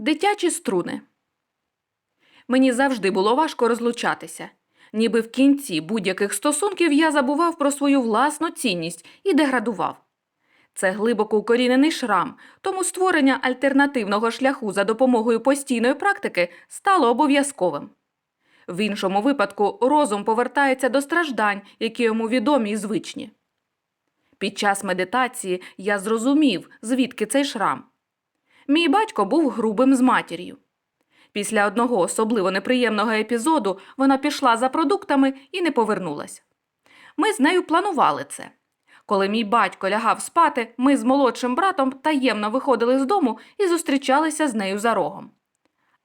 Дитячі струни. Мені завжди було важко розлучатися. Ніби в кінці будь-яких стосунків я забував про свою власну цінність і деградував. Це глибоко укорінений шрам, тому створення альтернативного шляху за допомогою постійної практики стало обов'язковим. В іншому випадку розум повертається до страждань, які йому відомі і звичні. Під час медитації я зрозумів, звідки цей шрам. Мій батько був грубим з матір'ю. Після одного особливо неприємного епізоду вона пішла за продуктами і не повернулась. Ми з нею планували це. Коли мій батько лягав спати, ми з молодшим братом таємно виходили з дому і зустрічалися з нею за рогом.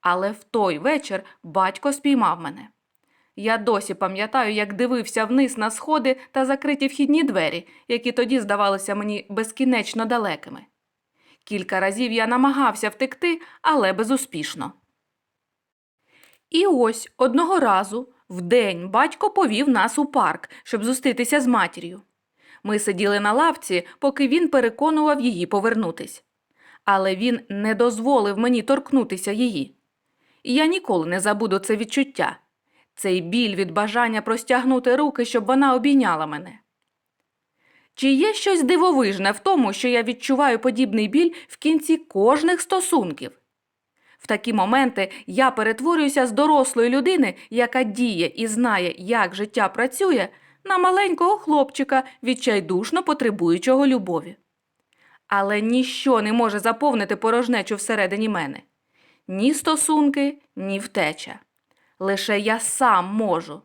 Але в той вечір батько спіймав мене. Я досі пам'ятаю, як дивився вниз на сходи та закриті вхідні двері, які тоді здавалися мені безкінечно далекими. Кілька разів я намагався втекти, але безуспішно. І ось одного разу вдень батько повів нас у парк, щоб зустрітися з матір'ю. Ми сиділи на лавці, поки він переконував її повернутись. Але він не дозволив мені торкнутися її. І я ніколи не забуду це відчуття, цей біль від бажання простягнути руки, щоб вона обійняла мене. Чи є щось дивовижне в тому, що я відчуваю подібний біль в кінці кожних стосунків? В такі моменти я перетворююся з дорослої людини, яка діє і знає, як життя працює, на маленького хлопчика, відчайдушно потребуючого любові. Але ніщо не може заповнити порожнечу всередині мене ні стосунки, ні втеча. Лише я сам можу.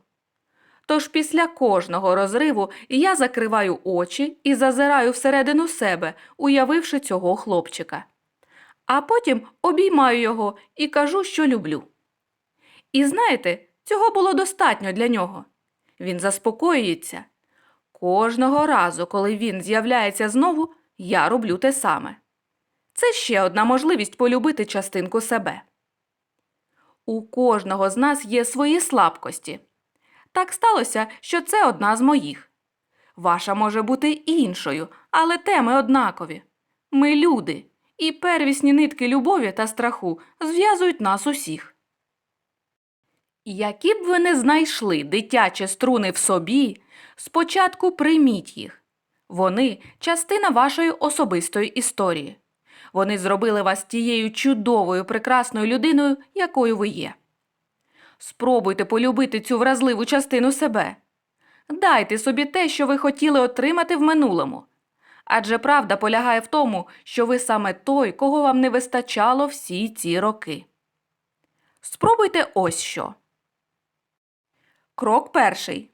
Тож після кожного розриву я закриваю очі і зазираю всередину себе, уявивши цього хлопчика. А потім обіймаю його і кажу, що люблю. І знаєте, цього було достатньо для нього. Він заспокоюється. Кожного разу, коли він з'являється знову, я роблю те саме. Це ще одна можливість полюбити частинку себе. У кожного з нас є свої слабкості. Так сталося, що це одна з моїх. Ваша може бути іншою, але теми однакові. Ми люди, і первісні нитки любові та страху зв'язують нас усіх. Які б ви не знайшли дитячі струни в собі, спочатку прийміть їх. Вони частина вашої особистої історії. Вони зробили вас тією чудовою, прекрасною людиною, якою ви є. Спробуйте полюбити цю вразливу частину себе. Дайте собі те, що ви хотіли отримати в минулому. Адже правда полягає в тому, що ви саме той, кого вам не вистачало всі ці роки. Спробуйте ось що. Крок перший.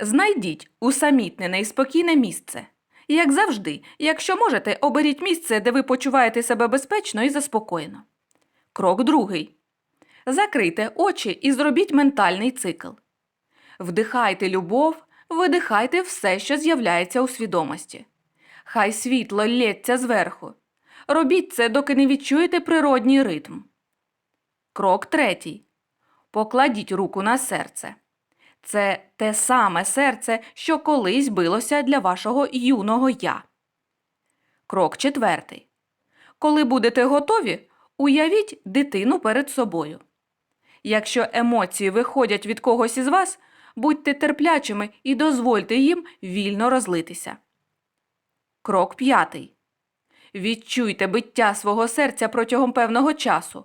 Знайдіть усамітнене і спокійне місце. Як завжди, якщо можете, оберіть місце, де ви почуваєте себе безпечно і заспокоєно. Крок другий. Закрийте очі і зробіть ментальний цикл. Вдихайте любов, видихайте все, що з'являється у свідомості. Хай світло лється зверху. Робіть це, доки не відчуєте природній ритм. Крок третій. Покладіть руку на серце. Це те саме серце, що колись билося для вашого юного я. Крок четвертий. Коли будете готові, уявіть дитину перед собою. Якщо емоції виходять від когось із вас, будьте терплячими і дозвольте їм вільно розлитися. Крок п'ятий. Відчуйте биття свого серця протягом певного часу.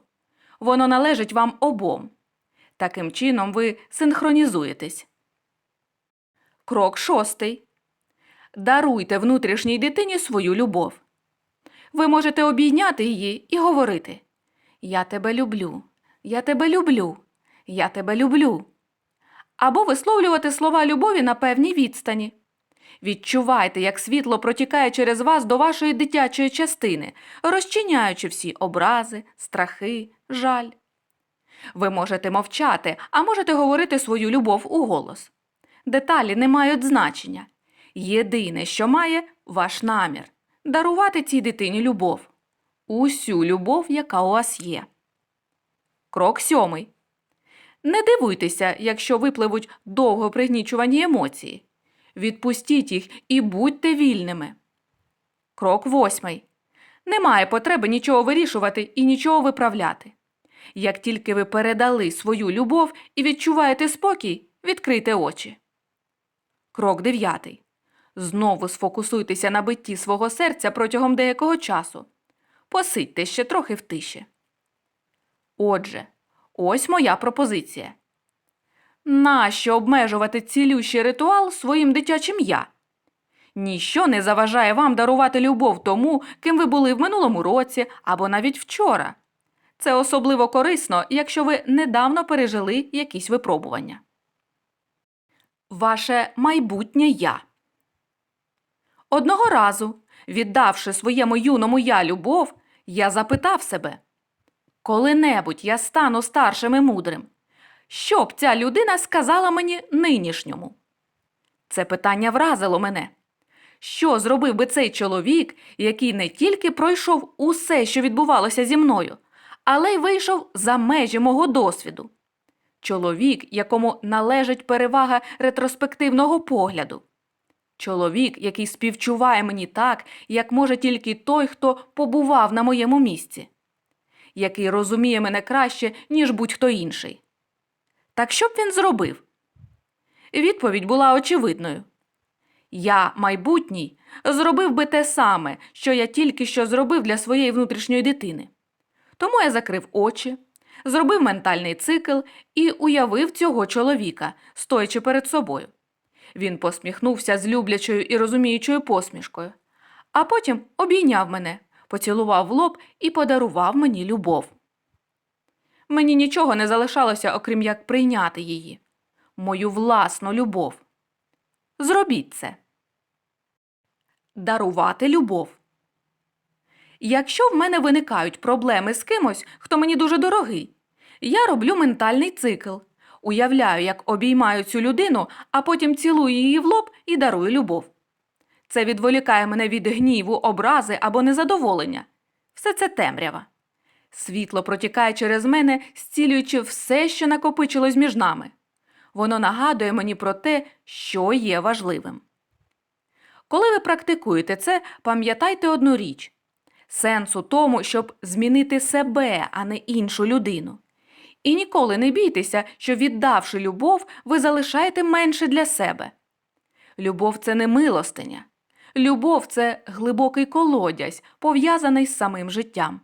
Воно належить вам обом. Таким чином ви синхронізуєтесь. Крок шостий. Даруйте внутрішній дитині свою любов. Ви можете обійняти її і говорити Я тебе люблю, я тебе люблю, я тебе люблю. Або висловлювати слова любові на певній відстані. Відчувайте, як світло протікає через вас до вашої дитячої частини, розчиняючи всі образи, страхи, жаль. Ви можете мовчати, а можете говорити свою любов у голос. Деталі не мають значення. Єдине, що має ваш намір дарувати цій дитині любов. Усю любов, яка у вас є. Крок сьомий. Не дивуйтеся, якщо випливуть довго пригнічувані емоції. Відпустіть їх і будьте вільними. Крок восьмий. Немає потреби нічого вирішувати і нічого виправляти. Як тільки ви передали свою любов і відчуваєте спокій, відкрийте очі. Крок дев'ятий. Знову сфокусуйтеся на битті свого серця протягом деякого часу. Посидьте ще трохи в тиші. Отже, ось моя пропозиція. Нащо обмежувати цілющий ритуал своїм дитячим я? Ніщо не заважає вам дарувати любов тому, ким ви були в минулому році або навіть вчора. Це особливо корисно, якщо ви недавно пережили якісь випробування. Ваше майбутнє я. Одного разу, віддавши своєму юному я любов, я запитав себе коли-небудь я стану старшим і мудрим. Що б ця людина сказала мені нинішньому? Це питання вразило мене. Що зробив би цей чоловік, який не тільки пройшов усе, що відбувалося зі мною, але й вийшов за межі мого досвіду? Чоловік, якому належить перевага ретроспективного погляду. Чоловік, який співчуває мені так, як може тільки той, хто побував на моєму місці, який розуміє мене краще, ніж будь-хто інший. Так що б він зробив? Відповідь була очевидною. Я, майбутній, зробив би те саме, що я тільки що зробив для своєї внутрішньої дитини. Тому я закрив очі, зробив ментальний цикл і уявив цього чоловіка, стоячи перед собою. Він посміхнувся з люблячою і розуміючою посмішкою, а потім обійняв мене, поцілував лоб і подарував мені любов. Мені нічого не залишалося, окрім як прийняти її, мою власну любов. Зробіть це. Дарувати любов. Якщо в мене виникають проблеми з кимось, хто мені дуже дорогий, я роблю ментальний цикл. Уявляю, як обіймаю цю людину, а потім цілую її в лоб і дарую любов. Це відволікає мене від гніву, образи або незадоволення. Все це темрява. Світло протікає через мене, зцілюючи все, що накопичилось між нами. Воно нагадує мені про те, що є важливим. Коли ви практикуєте це, пам'ятайте одну річ сенс у тому, щоб змінити себе, а не іншу людину. І ніколи не бійтеся, що, віддавши любов, ви залишаєте менше для себе. Любов це не милостиня. Любов це глибокий колодязь, пов'язаний з самим життям.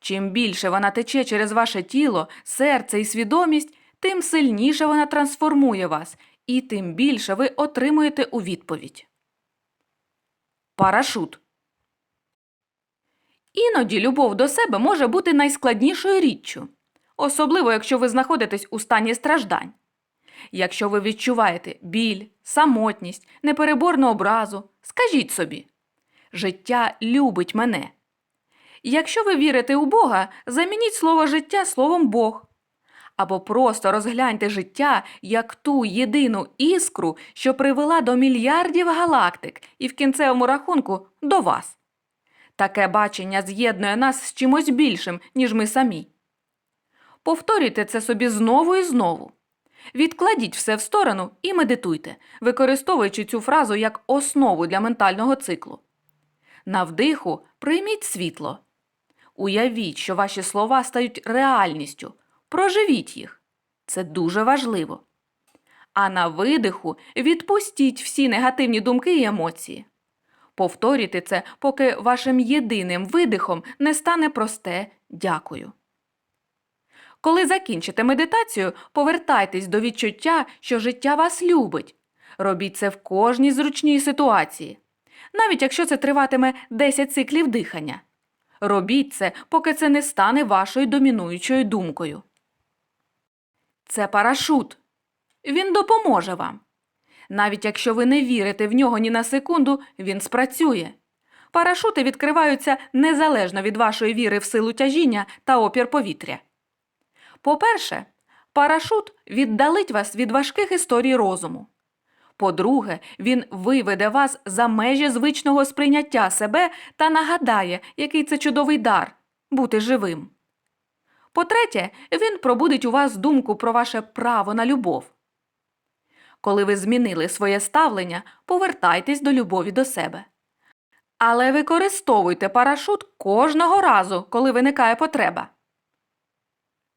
Чим більше вона тече через ваше тіло, серце і свідомість, тим сильніше вона трансформує вас, і тим більше ви отримуєте у відповідь. Парашут. Іноді любов до себе може бути найскладнішою річчю, особливо якщо ви знаходитесь у стані страждань. Якщо ви відчуваєте біль, самотність, непереборну образу, скажіть собі життя любить мене. Якщо ви вірите у Бога, замініть слово життя словом Бог. Або просто розгляньте життя як ту єдину іскру, що привела до мільярдів галактик і в кінцевому рахунку до вас. Таке бачення з'єднує нас з чимось більшим, ніж ми самі. Повторюйте це собі знову і знову. Відкладіть все в сторону і медитуйте, використовуючи цю фразу як основу для ментального циклу. На вдиху прийміть світло. Уявіть, що ваші слова стають реальністю. Проживіть їх. Це дуже важливо. А на видиху відпустіть всі негативні думки і емоції. Повторюйте це, поки вашим єдиним видихом не стане просте дякую. Коли закінчите медитацію, повертайтесь до відчуття, що життя вас любить. Робіть це в кожній зручній ситуації, навіть якщо це триватиме 10 циклів дихання. Робіть це, поки це не стане вашою домінуючою думкою. Це парашут. Він допоможе вам. Навіть якщо ви не вірите в нього ні на секунду, він спрацює. Парашути відкриваються незалежно від вашої віри в силу тяжіння та опір повітря. По-перше, парашут віддалить вас від важких історій розуму. По-друге, він виведе вас за межі звичного сприйняття себе та нагадає, який це чудовий дар бути живим. По-третє, він пробудить у вас думку про ваше право на любов. Коли ви змінили своє ставлення, повертайтесь до любові до себе. Але використовуйте парашут кожного разу, коли виникає потреба.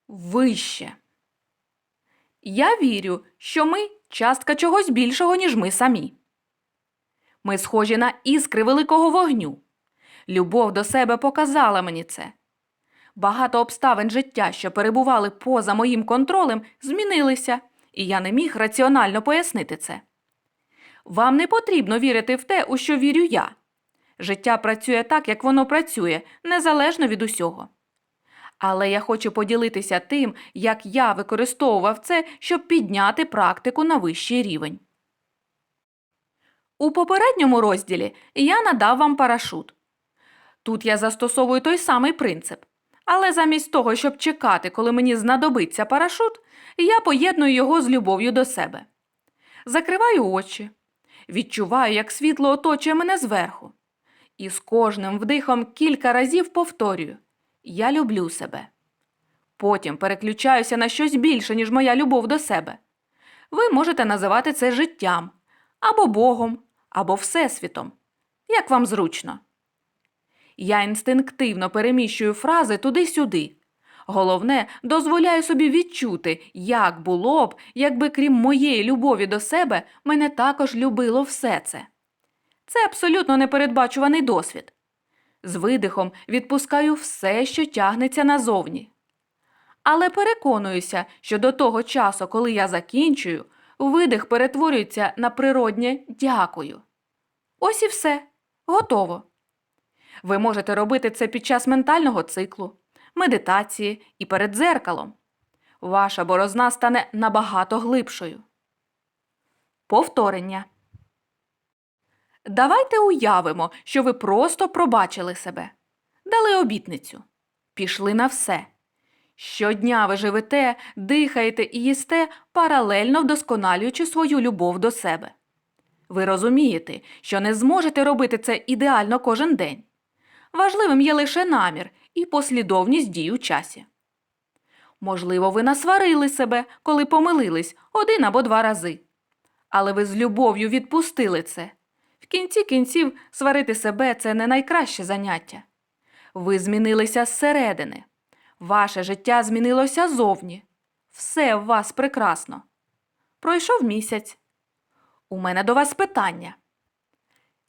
Вище. Я вірю, що ми частка чогось більшого, ніж ми самі. Ми схожі на іскри великого вогню. Любов до себе показала мені це. Багато обставин життя, що перебували поза моїм контролем, змінилися, і я не міг раціонально пояснити це. Вам не потрібно вірити в те, у що вірю я. Життя працює так, як воно працює, незалежно від усього. Але я хочу поділитися тим, як я використовував це, щоб підняти практику на вищий рівень. У попередньому розділі я надав вам парашут. Тут я застосовую той самий принцип. Але замість того, щоб чекати, коли мені знадобиться парашут, я поєдную його з любов'ю до себе. Закриваю очі, відчуваю, як світло оточує мене зверху. І з кожним вдихом кілька разів повторюю Я люблю себе. Потім переключаюся на щось більше, ніж моя любов до себе. Ви можете називати це життям, або Богом, або Всесвітом, як вам зручно. Я інстинктивно переміщую фрази туди-сюди. Головне, дозволяю собі відчути, як було б, якби крім моєї любові до себе, мене також любило все це. Це абсолютно непередбачуваний досвід. З видихом відпускаю все, що тягнеться назовні. Але переконуюся, що до того часу, коли я закінчую, видих перетворюється на природнє дякую. Ось і все. Готово. Ви можете робити це під час ментального циклу, медитації і перед дзеркалом. Ваша борозна стане набагато глибшою. Повторення. Давайте уявимо, що ви просто пробачили себе, дали обітницю, пішли на все. Щодня ви живете, дихаєте і їсте, паралельно вдосконалюючи свою любов до себе. Ви розумієте, що не зможете робити це ідеально кожен день. Важливим є лише намір і послідовність дій у часі. Можливо, ви насварили себе, коли помилились один або два рази. Але ви з любов'ю відпустили це. В кінці кінців сварити себе це не найкраще заняття. Ви змінилися зсередини. Ваше життя змінилося зовні. Все в вас прекрасно. Пройшов місяць. У мене до вас питання.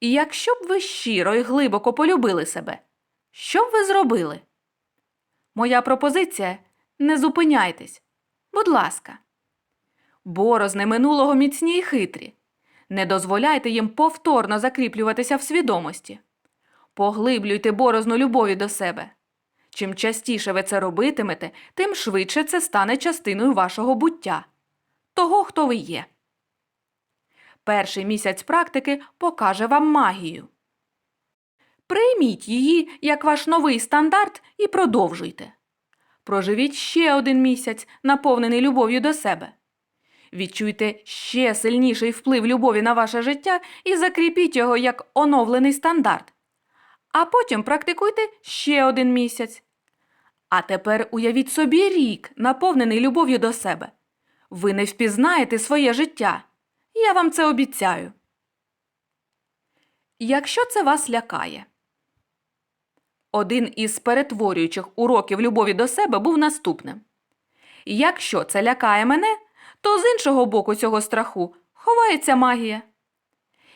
І якщо б ви щиро і глибоко полюбили себе, що б ви зробили? Моя пропозиція не зупиняйтесь. Будь ласка. Борозни минулого міцні й хитрі. Не дозволяйте їм повторно закріплюватися в свідомості. Поглиблюйте борозну любові до себе. Чим частіше ви це робитимете, тим швидше це стане частиною вашого буття, того, хто ви є. Перший місяць практики покаже вам магію. Прийміть її як ваш новий стандарт і продовжуйте. Проживіть ще один місяць, наповнений любов'ю до себе. Відчуйте ще сильніший вплив любові на ваше життя і закріпіть його як оновлений стандарт. А потім практикуйте ще один місяць. А тепер уявіть собі рік, наповнений любов'ю до себе. Ви не впізнаєте своє життя. Я вам це обіцяю. Якщо це вас лякає. Один із перетворюючих уроків любові до себе був наступним. Якщо це лякає мене, то з іншого боку цього страху ховається магія.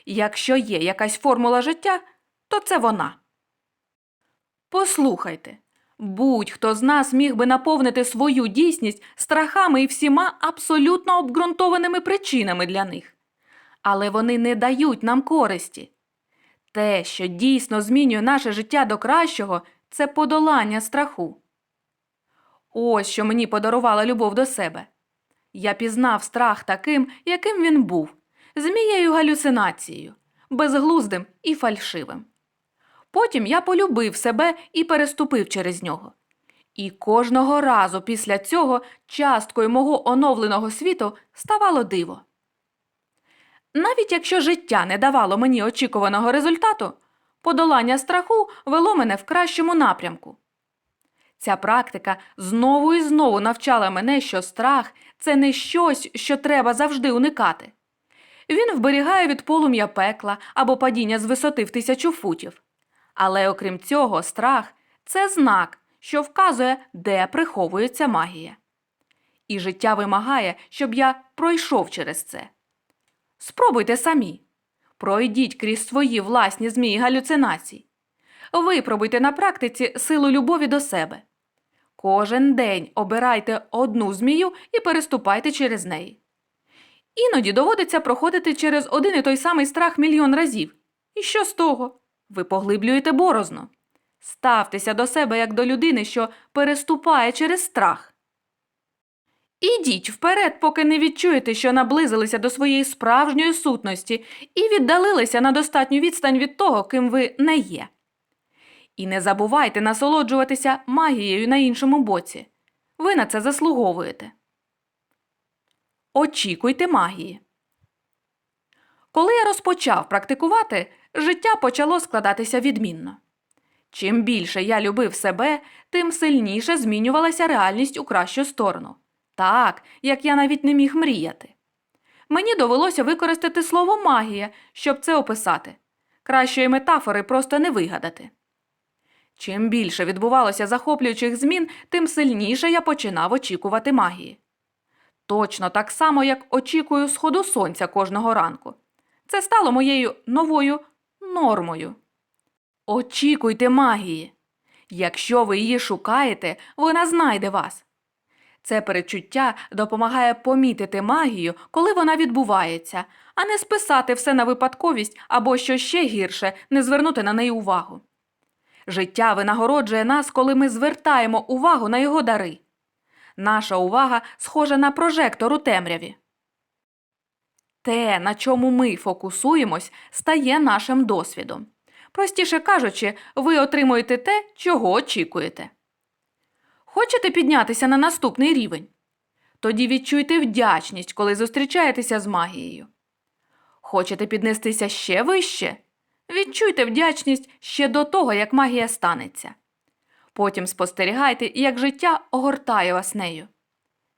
Якщо є якась формула життя, то це вона. Послухайте, будь-хто з нас міг би наповнити свою дійсність страхами і всіма абсолютно обґрунтованими причинами для них. Але вони не дають нам користі. Те, що дійсно змінює наше життя до кращого, це подолання страху. Ось що мені подарувала любов до себе. Я пізнав страх таким, яким він був, змією галюцинацією, безглуздим і фальшивим. Потім я полюбив себе і переступив через нього. І кожного разу після цього часткою мого оновленого світу ставало диво. Навіть якщо життя не давало мені очікуваного результату, подолання страху вело мене в кращому напрямку. Ця практика знову і знову навчала мене, що страх це не щось, що треба завжди уникати. Він вберігає від полум'я пекла або падіння з висоти в тисячу футів. Але окрім цього, страх це знак, що вказує, де приховується магія. І життя вимагає, щоб я пройшов через це. Спробуйте самі. Пройдіть крізь свої власні змії галюцинацій. Випробуйте на практиці силу любові до себе. Кожен день обирайте одну змію і переступайте через неї. Іноді доводиться проходити через один і той самий страх мільйон разів. І що з того? Ви поглиблюєте борозно. Ставтеся до себе як до людини, що переступає через страх. Ідіть вперед, поки не відчуєте, що наблизилися до своєї справжньої сутності і віддалилися на достатню відстань від того, ким ви не є. І не забувайте насолоджуватися магією на іншому боці. Ви на це заслуговуєте. Очікуйте магії. Коли я розпочав практикувати, життя почало складатися відмінно. Чим більше я любив себе, тим сильніше змінювалася реальність у кращу сторону. Так, як я навіть не міг мріяти. Мені довелося використати слово магія, щоб це описати. Кращої метафори просто не вигадати. Чим більше відбувалося захоплюючих змін, тим сильніше я починав очікувати магії. Точно так само, як очікую сходу сонця кожного ранку. Це стало моєю новою нормою. Очікуйте магії. Якщо ви її шукаєте, вона знайде вас. Це перечуття допомагає помітити магію, коли вона відбувається, а не списати все на випадковість або що ще гірше, не звернути на неї увагу. Життя винагороджує нас, коли ми звертаємо увагу на його дари. Наша увага схожа на прожектор у темряві. Те, на чому ми фокусуємось, стає нашим досвідом. Простіше кажучи, ви отримуєте те, чого очікуєте. Хочете піднятися на наступний рівень? Тоді відчуйте вдячність, коли зустрічаєтеся з магією. Хочете піднестися ще вище? Відчуйте вдячність ще до того, як магія станеться. Потім спостерігайте, як життя огортає вас нею.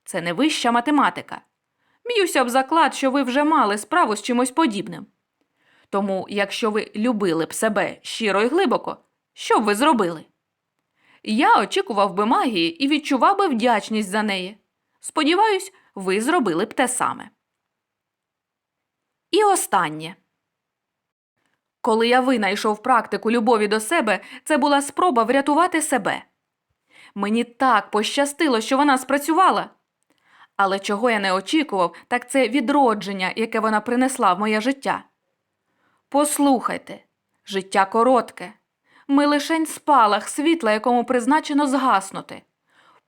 Це не вища математика. Б'юся об заклад, що ви вже мали справу з чимось подібним. Тому, якщо ви любили б себе щиро і глибоко, що б ви зробили? Я очікував би магії і відчував би вдячність за неї. Сподіваюсь, ви зробили б те саме. І останнє. Коли я винайшов практику любові до себе, це була спроба врятувати себе. Мені так пощастило, що вона спрацювала. Але чого я не очікував, так це відродження, яке вона принесла в моє життя. Послухайте, життя коротке. Ми лишень спалах світла, якому призначено згаснути.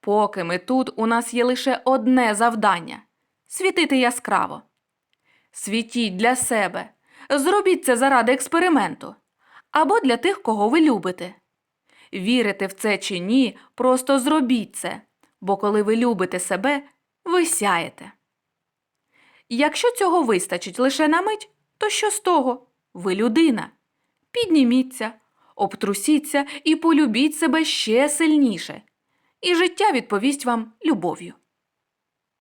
Поки ми тут, у нас є лише одне завдання світити яскраво. Світіть для себе. Зробіть це заради експерименту або для тих, кого ви любите. Вірите в це чи ні, просто зробіть це, бо коли ви любите себе, ви сяєте. Якщо цього вистачить лише на мить, то що з того? Ви людина. Підніміться, обтрусіться і полюбіть себе ще сильніше. І життя відповість вам любов'ю.